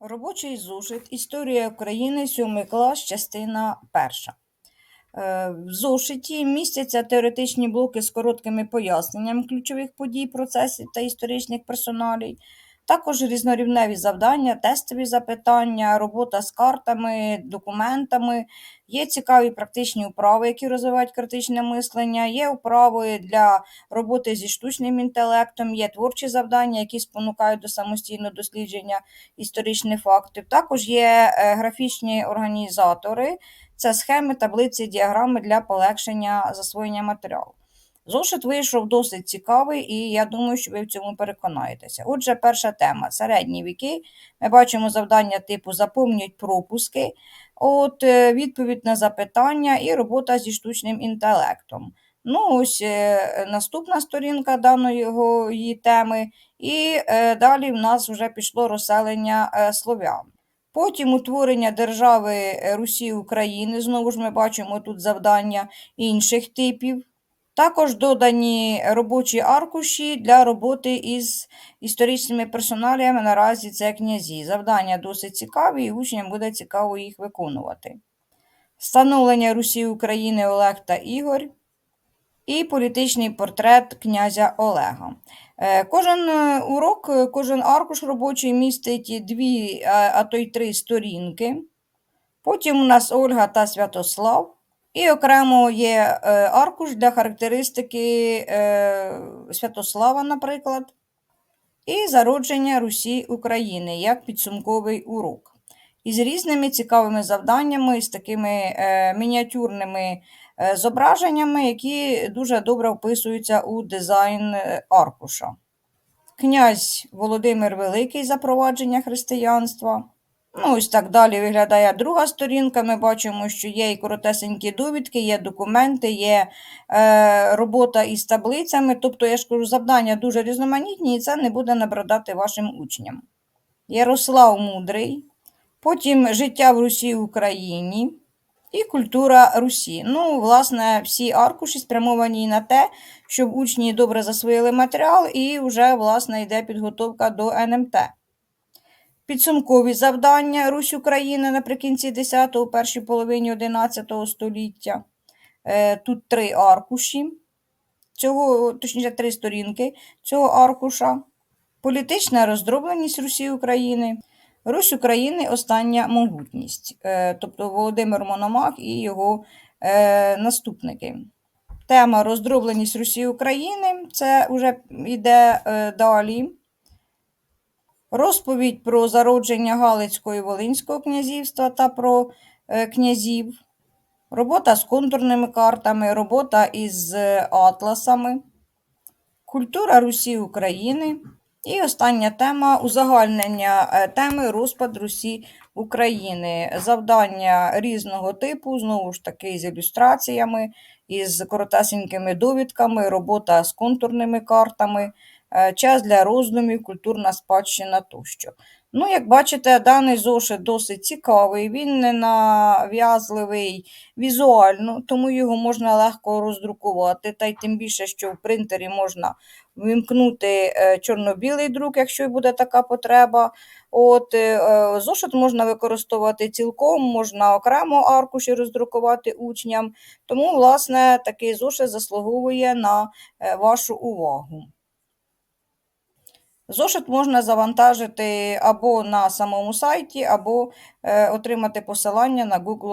Робочий зошит Історія України, 7 клас, частина перша. Е, В зошиті містяться теоретичні блоки з короткими поясненням ключових подій, процесів та історичних персоналій, також різнорівневі завдання, тестові запитання, робота з картами, документами. Є цікаві практичні вправи, які розвивають критичне мислення, є вправи для роботи зі штучним інтелектом, є творчі завдання, які спонукають до самостійного дослідження історичних фактів. Також є е, графічні організатори, це схеми, таблиці, діаграми для полегшення засвоєння матеріалу. Зошит вийшов досить цікавий, і я думаю, що ви в цьому переконаєтеся. Отже, перша тема середні віки. Ми бачимо завдання типу Заповнюють пропуски, От, е, відповідь на запитання і робота зі штучним інтелектом. Ну, ось е, наступна сторінка даної теми, і е, далі в нас вже пішло розселення слов'ян. Потім утворення держави Русі України. Знову ж ми бачимо тут завдання інших типів. Також додані робочі аркуші для роботи із історичними персоналіями. Наразі це князі. Завдання досить цікаві, і учням буде цікаво їх виконувати. Становлення Русі України Олег та Ігор. І політичний портрет князя Олега. Е, Кожен е, урок, е, кожен аркуш робочий містить дві, а а то й три сторінки. Потім у нас Ольга та Святослав. І окремо є е, аркуш для характеристики е, Святослава, наприклад, і зародження Русі України як підсумковий урок. Із різними цікавими завданнями, з такими е, мініатюрними зображеннями, які дуже добре вписуються у дизайн аркуша. Князь Володимир Великий запровадження християнства. Ну, ось так далі виглядає друга сторінка. Ми бачимо, що є і коротесенькі довідки, є документи, є е, робота із таблицями. Тобто, я ж кажу, завдання дуже різноманітні, і це не буде набридати вашим учням. Ярослав Мудрий, потім життя в Русі в Україні і культура Русі. Ну, власне, всі аркуші спрямовані на те, щоб учні добре засвоїли матеріал, і вже, власне, йде підготовка до НМТ. Підсумкові завдання Русь України наприкінці 10-го, першій половині 11 століття. Е, Тут три аркуші, цього, точніше, три сторінки цього аркуша. Політична роздробленість Русі України. Русь України остання могутність, е, тобто Володимир Мономах і його е, наступники. Тема роздробленість Русі України це вже йде далі. Розповідь про зародження Галицького і Волинського князівства та про е, князів, робота з контурними картами, робота із е, атласами, культура Русі України. І остання тема узагальнення е, теми розпад Русі України. Завдання різного типу, знову ж таки, з ілюстраціями, із коротесенькими довідками, робота з контурними картами, час для роздумів, культурна спадщина тощо. Ну, як бачите, даний зошит досить цікавий, він не нав'язливий візуально, тому його можна легко роздрукувати, та й тим більше, що в принтері можна вимкнути е, чорно-білий друк, якщо буде така потреба. От, е, е, Зошит можна використовувати цілком, можна окремо аркуші роздрукувати учням. Тому, власне, такий зошит заслуговує на е, вашу увагу. Зошит можна завантажити або на самому сайті, або е, отримати посилання на Google.